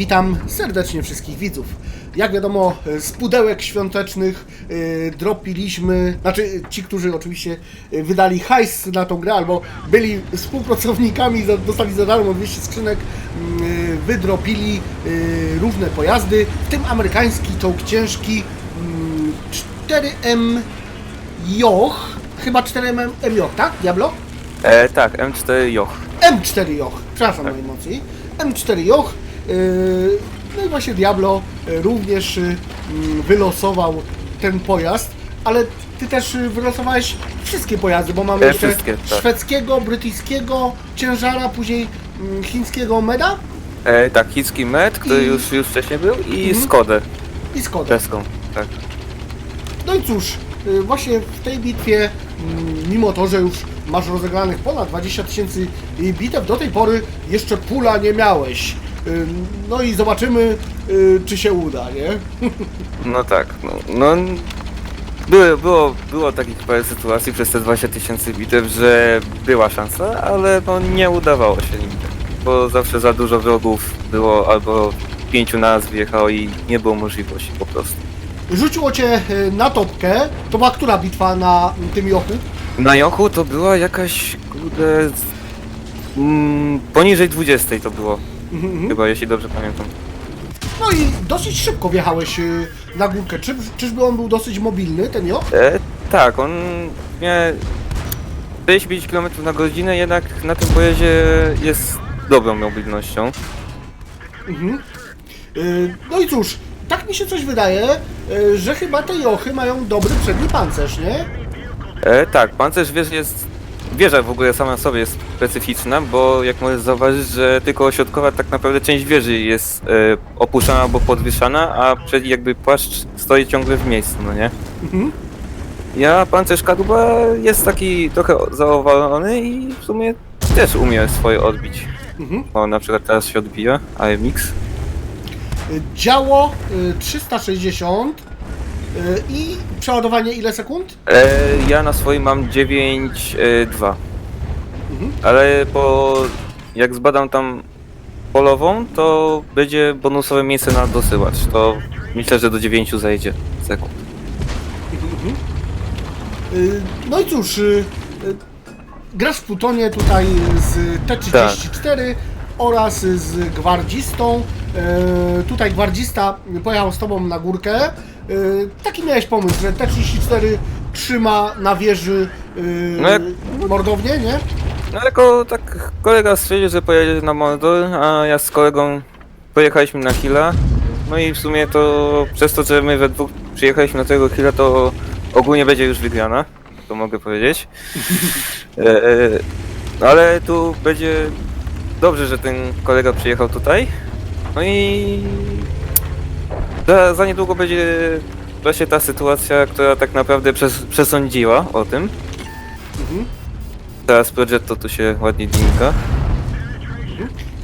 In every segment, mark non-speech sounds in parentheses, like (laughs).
Witam serdecznie wszystkich widzów. Jak wiadomo, z pudełek świątecznych y, dropiliśmy, znaczy ci, którzy oczywiście y, wydali hajs na tą grę, albo byli współpracownikami, dostali za darmo 200 skrzynek, y, wydropili y, różne pojazdy, w tym amerykański czołg ciężki y, 4M Joch, chyba 4M Joch, tak? Diablo? E, tak, M4 Joch. M4 Joch, przepraszam najmocniej. M4 Joch. Yy, no i właśnie Diablo yy, również yy, mm, wylosował ten pojazd, ale ty też yy, wylosowałeś wszystkie pojazdy, bo mamy E, jeszcze tak. szwedzkiego, brytyjskiego ciężara, później mm, chińskiego Meda E, tak, chiński Med, który I- już, już wcześniej był i Mhm. Skodę i Skoda. czeską. Tak. No i cóż, y, właśnie w tej bitwie, mm, mimo to, że już masz rozegranych ponad 20 tysięcy bitew, do tej pory jeszcze pula nie miałeś. No i zobaczymy, y, czy się uda, nie? (laughs) No tak, no, no było, było, było takich parę sytuacji przez te 20 tysięcy bitew, że była szansa, ale no, nie udawało się nigdy. Bo zawsze za dużo wrogów było, albo pięciu nas wjechało i nie było możliwości po prostu. Rzuciło cię y, na topkę. To była która bitwa na tym Jochu? Na Jochu to była jakaś, kurde, mm, poniżej 20 to było, Mhm. chyba, jeśli dobrze pamiętam. No i dosyć szybko wjechałeś y, na górkę. Czy, czyżby on był dosyć mobilny, ten Joch? E, tak, on miał 45 km na godzinę, jednak na tym pojeździe jest dobrą mobilnością. Mhm. Y, No i cóż, tak mi się coś wydaje, y, że chyba te Jochy mają dobry przedni pancerz, nie? E, tak, pancerz wieży jest... Wieża w ogóle sama w sobie jest specyficzna, bo jak możesz zauważyć, że tylko środkowa tak naprawdę część wieży jest e, opuszczana albo podwieszana, a przed jakby płaszcz stoi ciągle w miejscu, no nie? Mhm. Ja pancerz kadłuba jest taki trochę zaowalony i w sumie też umie swoje odbić. Mhm. O, na przykład teraz się odbija AMX. Y, Działo y, 360 y, i przeładowanie ile sekund? E, ja na swoim mam 9,2. Mhm. Ale po jak zbadam tam polową, to będzie bonusowe miejsce na dosyłacz. To myślę, że do 9 zajdzie sekund. Y, No i cóż, y, y, grasz w Plutonie tutaj z T-34 oraz z gwardzistą. Y, Tutaj gwardzista pojechał z tobą na górkę. Y, Taki miałeś pomysł, że T-34 trzyma na wieży y, No jak- mordownię, nie? No tylko tak kolega stwierdził, że pojedzie na Mordor, a ja z kolegą pojechaliśmy na Hilla. No i w sumie to przez to, że my we dwóch przyjechaliśmy na tego Hilla, to ogólnie będzie już wygrana. To mogę powiedzieć. E, e, ale tu będzie dobrze, że ten kolega przyjechał tutaj. No i za, za niedługo będzie właśnie ta sytuacja, która tak naprawdę przes przesądziła o tym. Mhm. Teraz Progetto tu się ładnie dźwigna.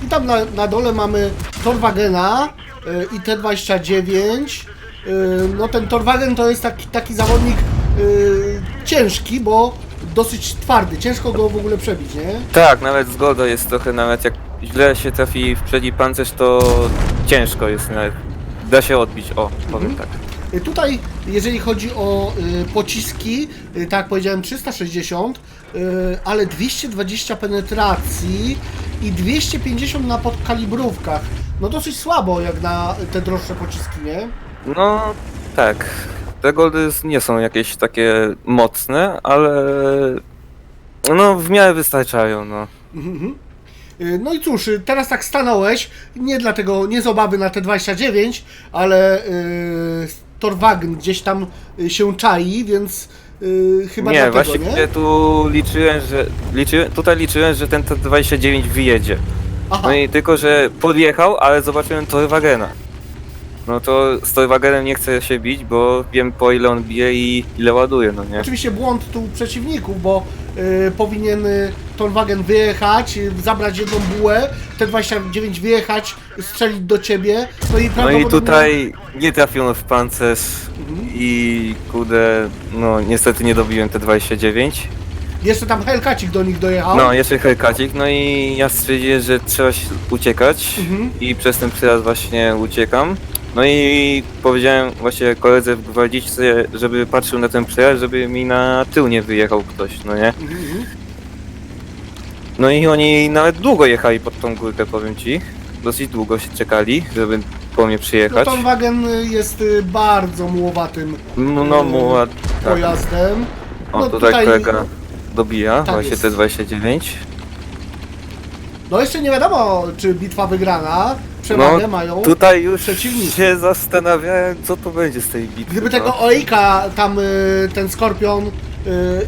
I tam na, na dole mamy Torwagena y, i T29. Y, no ten Torwagen to jest taki, taki zawodnik y, ciężki, bo dosyć twardy. Ciężko go w ogóle przebić, nie? Tak, nawet zgoda jest trochę nawet jak źle się trafi w przedni pancerz, to ciężko jest nawet. Da się odbić, o, powiem Mhm. tak. Y, Tutaj, jeżeli chodzi o y, pociski, y, tak jak powiedziałem 360, y, ale 220 penetracji i 250 na podkalibrówkach. No dosyć słabo jak na te droższe pociski, nie? No, tak. Te goldy nie są jakieś takie mocne, ale no w miarę wystarczają, no. Mhm. Y, No i cóż, y, teraz tak stanąłeś, nie dlatego, nie z obawy na te 29, ale y, Torwagen gdzieś tam y, się czai, więc y, chyba nie, dlatego, właśnie nie? tu liczyłem, że tutaj liczyłem, że ten T29 wyjedzie. Aha, No i tylko, że podjechał, ale zobaczyłem Torwagena. No to z Torwagenem nie chcę się bić, bo wiem po ile on bije i ile ładuje, no nie? oczywiście błąd tu przeciwników, bo y, powinien y, Torwagen wyjechać, y, zabrać jedną bułę, T29 wyjechać, strzelić do ciebie, no i No i tutaj nie trafiono w pancerz Mhm. i kurde, no niestety nie dobiłem te 29. Jeszcze tam Hellcacik do nich dojechał. No, jeszcze Hellkatik, no i ja stwierdziłem, że trzeba się uciekać Mhm. i przez ten przejazd właśnie uciekam. No i powiedziałem właśnie koledze w gwardziczce, żeby patrzył na ten przejazd, żeby mi na tył nie wyjechał ktoś, no nie? No i oni nawet długo jechali pod tą górkę, powiem ci. Dosyć długo się czekali, żeby po mnie No przyjechać. Torwagen y, jest y, bardzo mułowatym No, no, muła, tak. pojazdem. O, no tutaj, tutaj- kolega dobija, Tak właśnie jest. T29. No jeszcze nie wiadomo, czy bitwa wygrana. Przewagę mają. Tutaj już przeciwnicy. się zastanawiałem, co to będzie z tej bitwy. Gdyby no. tego Oika tam y, ten Skorpion y,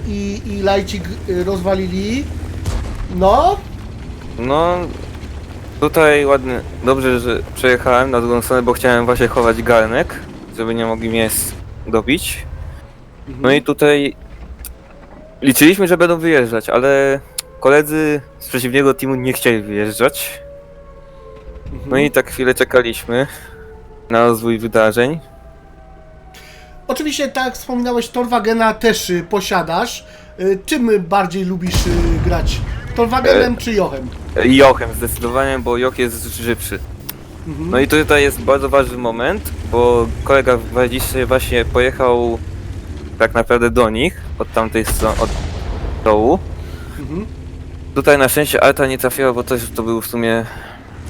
i, i Lajcik y, rozwalili, no, No, tutaj ładnie, dobrze, że przejechałem na drugą stronę, bo chciałem właśnie chować garnek, żeby nie mogli mnie dobić. No i tutaj liczyliśmy, że będą wyjeżdżać, ale koledzy z przeciwnego teamu nie chcieli wyjeżdżać. No i tak chwilę czekaliśmy na rozwój wydarzeń. Oczywiście, tak jak wspominałeś, Torwagena też y, posiadasz. Y, Czym bardziej lubisz y, grać? Torwagenem czy Jochem? Jochem zdecydowanie, bo Joch jest żywszy. Mhm. No i tutaj jest bardzo ważny moment, bo kolega w właśnie pojechał tak naprawdę do nich, od tamtej strony, od dołu. Mhm. Tutaj na szczęście Alta nie trafiła, bo też to był w sumie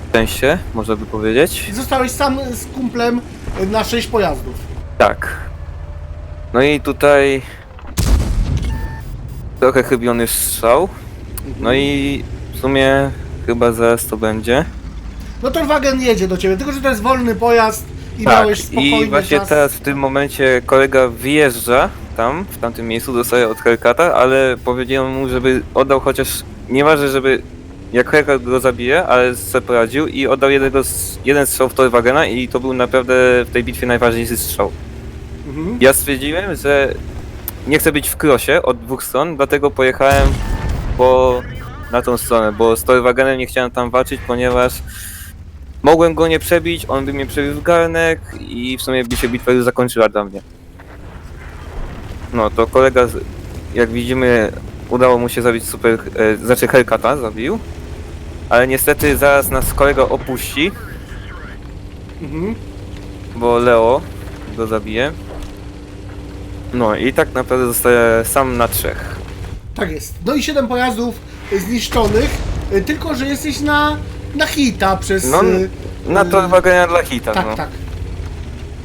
szczęście, można by powiedzieć. Zostałeś sam z kumplem na 6 pojazdów. Tak. No i tutaj trochę chybiony strzał. No i w sumie chyba zaraz to będzie. No Torwagen jedzie do ciebie, tylko że to jest wolny pojazd i Tak, miałeś spokojny i właśnie czas. teraz w tym momencie kolega wyjeżdża tam, w tamtym miejscu, dostaje od Hellcata, ale powiedziałem mu, żeby oddał chociaż, nieważne, żeby jak Hellcat go zabije, ale sobie poradził i oddał jednego z, jeden strzał w Torwagena i to był naprawdę w tej bitwie najważniejszy strzał. Mhm. Ja stwierdziłem, że nie chcę być w krosie od dwóch stron, dlatego pojechałem po, na tą stronę, bo z Torwagenem nie chciałem tam walczyć, ponieważ mogłem go nie przebić, on by mnie przebił w garnek i w sumie by się bitwa już zakończyła dla mnie. No to kolega, z- jak widzimy, udało mu się zabić super, e, znaczy Hellcata zabił, ale niestety zaraz nas kolega opuści, Mhm. bo Leo go zabije. No i tak naprawdę zostaje sam na trzech. Tak jest. No i 7 pojazdów y, zniszczonych, y, tylko że jesteś na, na hita przez... No, y, Na y, to wagania dla hita, Tak, no. tak.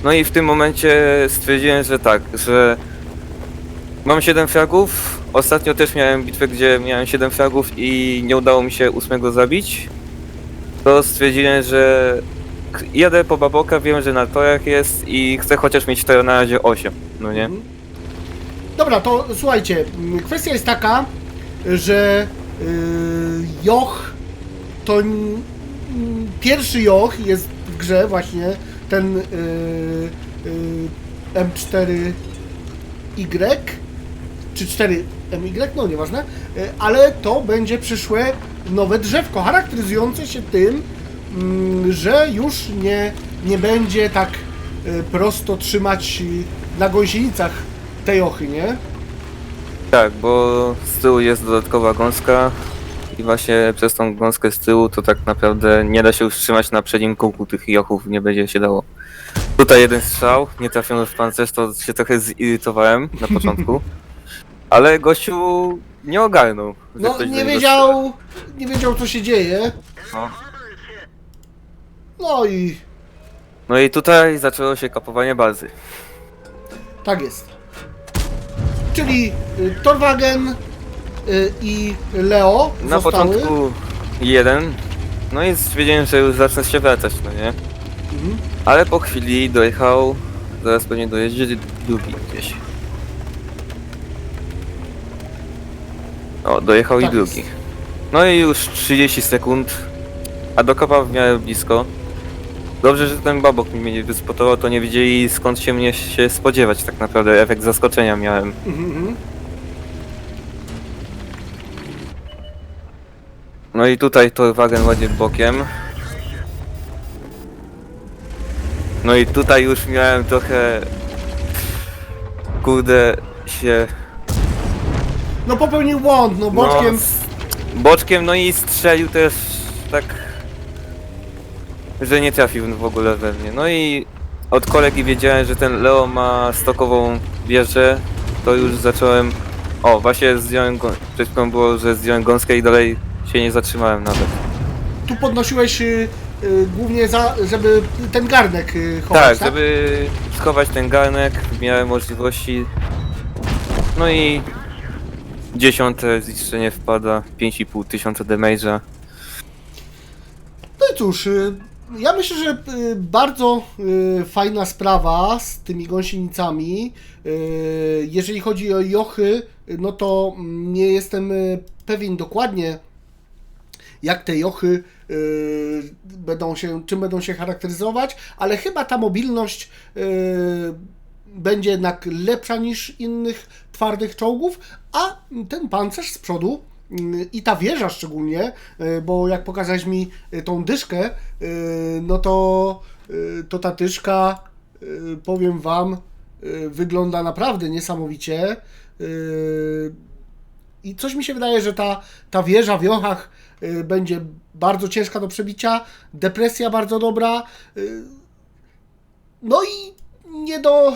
No i w tym momencie stwierdziłem, że tak, że mam 7 fragów. Ostatnio też miałem bitwę, gdzie miałem 7 fragów i nie udało mi się ósmego zabić. To stwierdziłem, że jadę po baboka, wiem, że na torach jest i chcę chociaż mieć teraz na razie 8, no nie? Mhm. Dobra, to słuchajcie, kwestia jest taka, że yy, Joch to n- pierwszy Joch jest w grze właśnie ten yy, yy, M4Y czy 4MY, no nieważne, yy, ale to będzie przyszłe nowe drzewko, charakteryzujące się tym, mm, że już nie, nie będzie tak y, prosto trzymać y, na gąsienicach tej ochy, nie? Tak, bo z tyłu jest dodatkowa gąska i właśnie przez tą gąskę z tyłu to tak naprawdę nie da się już trzymać na przednim kółku tych jochów, nie będzie się dało. Tutaj jeden strzał, nie trafiono w pancerz, to się trochę zirytowałem na początku. (laughs) Ale gościu nie ogarnął. że No ktoś do nie niego wiedział, nie wiedział co się dzieje. No. No i No i tutaj zaczęło się kapowanie bazy. tak jest. Czyli y, Torwagen y, i Leo Na zostały. początku jeden, no i stwierdziłem, że już zacznę się wracać, no nie? Mhm. Ale po chwili dojechał, zaraz pewnie dojedzie drugi gdzieś. O, dojechał Tak i drugi. No i już 30 sekund, a do kopa w miarę blisko. Dobrze, że ten babok mi mnie nie wyspotował, to nie wiedzieli skąd się mnie się spodziewać tak naprawdę. Efekt zaskoczenia miałem. Mhm, mhm. No i tutaj Torwagen ładnie bokiem. No i tutaj już miałem trochę... Kurde się... no popełnił błąd, no boczkiem. No, boczkiem, no i strzelił też tak, że nie trafił w ogóle we mnie. No i od kolegi wiedziałem, że ten Leo ma stokową wieżę, to już zacząłem... O, właśnie zdjąłem, przed chwilą było, że zdjąłem gąskę i dalej się nie zatrzymałem nawet. Tu podnosiłeś y, y, głównie za, żeby ten garnek y, chować, Tak, tak? żeby schować ten garnek w miarę możliwości. No i dziesiąte zniszczenie wpada, 5,5 tysiąca damage'a. No i cóż, y, ja myślę, że y, bardzo y, fajna sprawa z tymi gąsienicami. Jeżeli chodzi o jochy, no to nie jestem pewien dokładnie, jak te jochy będą się, czym będą się charakteryzować, ale chyba ta mobilność będzie jednak lepsza niż innych twardych czołgów, a ten pancerz z przodu y, i ta wieża szczególnie, y, bo jak pokazałeś mi y, tą dyszkę, y, no to, to ta dyszka, powiem Wam, wygląda naprawdę niesamowicie. I coś mi się wydaje, że ta, ta wieża w Jochach będzie bardzo ciężka do przebicia, depresja bardzo dobra. No i nie do, y,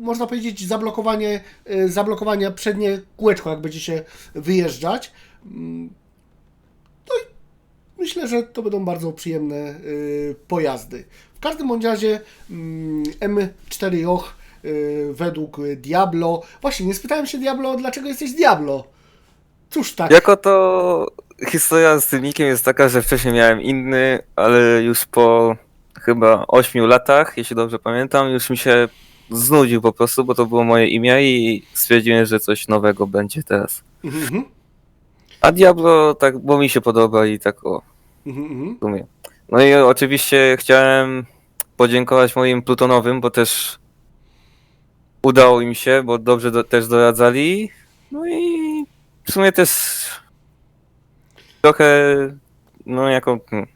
można powiedzieć, zablokowanie, y, zablokowania przednie kółeczko, jak będzie się wyjeżdżać. Mm, No i myślę, że to będą bardzo przyjemne y, pojazdy. W każdym bądź razie mm, M4 Joch y, według Diablo. Właśnie, nie spytałem się Diablo, dlaczego jesteś Diablo? Cóż tak. Jako to historia z tym nikiem jest taka, że wcześniej miałem inny, ale już po chyba 8 latach, jeśli dobrze pamiętam, już mi się znudził po prostu, bo to było moje imię i stwierdziłem, że coś nowego będzie teraz. Mhm, A Diablo tak, bo mi się podoba i tak o, mhm, mhm. No i oczywiście chciałem podziękować moim plutonowym, bo też udało im się, bo dobrze do, też doradzali. No i w sumie też trochę, no jako hmm,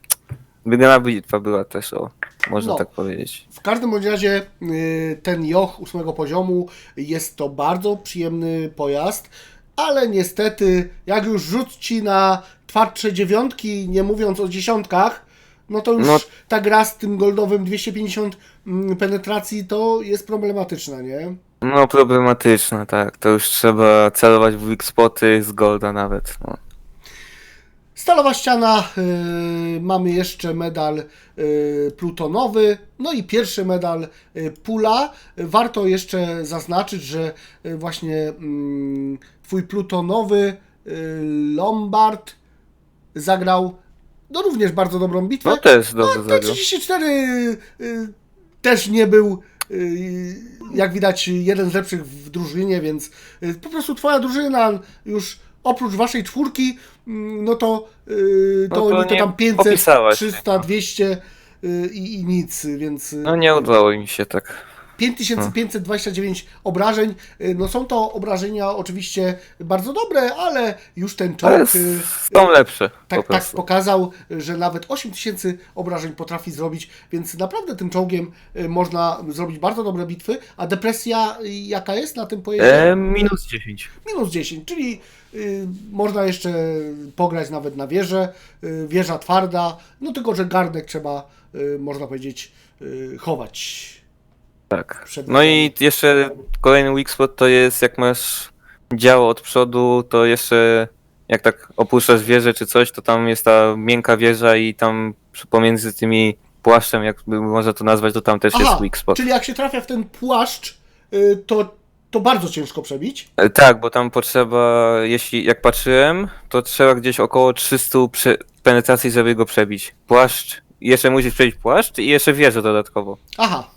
wygrana bitwa była też, o, można No. tak powiedzieć. W każdym bądź razie y, ten Joch ósmego poziomu jest to bardzo przyjemny pojazd, ale niestety jak już rzuci na twardsze dziewiątki, nie mówiąc o dziesiątkach, no to już No. ta gra z tym goldowym 250 mm, penetracji to jest problematyczna, nie? No problematyczne, tak, to już trzeba celować w weak spoty z golda nawet, no. Stalowa ściana, y, mamy jeszcze medal y, plutonowy, no i pierwszy medal y, pula. Warto jeszcze zaznaczyć, że y, właśnie mm, twój plutonowy y, Lombard zagrał no również bardzo dobrą bitwę. No też dobrze No, zagrał. T34 y, też nie był, y, jak widać, jeden z lepszych w drużynie, więc y, po prostu twoja drużyna już oprócz waszej czwórki, mm, no to, y, to, No to to tam 500, popisałaś się, 300, 200 y, i, nic, więc y, No nie udało mi się tak. 5529 obrażeń. Y, No są to obrażenia oczywiście bardzo dobre, ale już ten czołg... Y, są lepsze po tak, tak pokazał, że nawet 8000 obrażeń potrafi zrobić, więc naprawdę tym czołgiem można zrobić bardzo dobre bitwy. A depresja jaka jest na tym pojeździe? E, minus 10. Minus 10, czyli można jeszcze pograć nawet na wieżę. Y, wieża twarda, no tylko, że garnek trzeba, y, można powiedzieć, y, chować. Tak. No i jeszcze kolejny weak spot to jest jak masz działo od przodu, to jeszcze jak tak opuszczasz wieżę czy coś, to tam jest ta miękka wieża i tam pomiędzy tymi płaszczem, jak by można to nazwać, to tam też jest weak spot. czyli jak się trafia w ten płaszcz, y, to, to bardzo ciężko przebić. E, Tak, bo tam potrzeba, jeśli jak patrzyłem, to trzeba gdzieś około 300 prze- penetracji, żeby go przebić. Płaszcz, jeszcze musisz przebić płaszcz i jeszcze wieżę dodatkowo. Aha.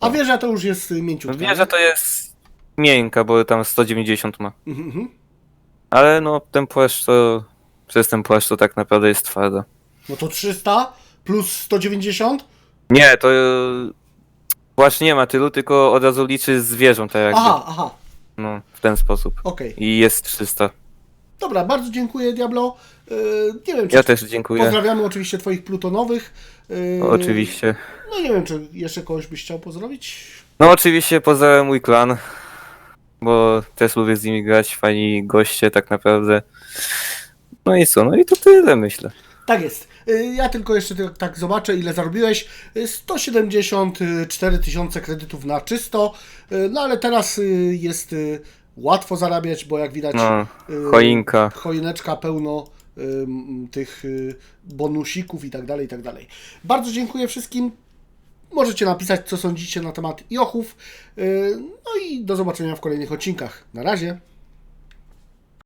A wieża to już jest y, mięciutka. No Wieża to jest miękka, bo tam 190 ma. Mhm, mhm. Ale no, ten płaszcz to. Przez ten płaszcz to tak naprawdę jest twarda. No to 300 plus 190? Nie, to. e, Płaszcz nie ma tylu, tylko od razu liczy z wieżą, tak jakby. Aha, aha, No, w ten sposób. okej. I jest 300. Dobra, bardzo dziękuję Diablo. Yy, nie wiem, czy Ja też dziękuję. pozdrawiamy oczywiście twoich plutonowych. Yy, Oczywiście. No nie wiem, czy jeszcze kogoś byś chciał pozdrowić? No, oczywiście pozdrawiam mój klan. bo też lubię z nimi grać, fajni goście tak naprawdę. No i co, no i to tyle myślę. Tak jest. Y, Ja tylko jeszcze tak, tak zobaczę, ile zarobiłeś. Y, 174 tysiące kredytów na czysto, Y, no ale teraz y, jest y, łatwo zarabiać, bo jak widać No, y, choinka. choineczka pełno y, tych y, bonusików i tak dalej, i tak dalej. Bardzo dziękuję wszystkim. Możecie napisać, co sądzicie na temat Jochów. Y, No i do zobaczenia w kolejnych odcinkach. Na razie.